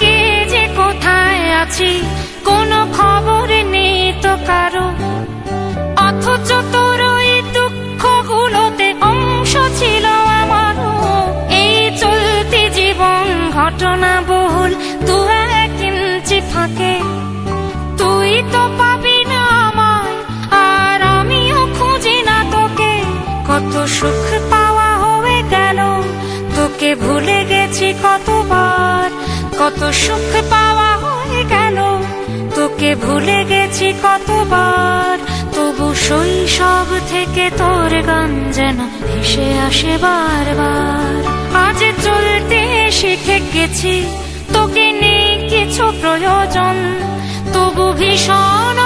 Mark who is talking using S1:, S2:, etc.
S1: কে যে কোথায় আছি? কোনো খবর নেই তো কারও। অথচ তোর ওই দুঃখগুলোতে অংশ ছিল আমারও। এই চলতি জীবন ঘটনা বহুল, দু এক ইঞ্চি ফাঁকে। তুই তো পাবি না আমায়, আর আমিও খুঁজি না তোকে। কত সুখ পাওয়া হয়ে গেল, তোকে ভুলে গেছি কতবার। কত সুখ পাওয়া হয়ে গেল তোকে ভুলে গেছি কতবার। তবু শৈশব থেকে তোর গান যেন ভেসে আসে বারবার। আজ চলতে শিখে গেছি, তোকে নেই কিছু প্রয়োজন। তবু ভীষণ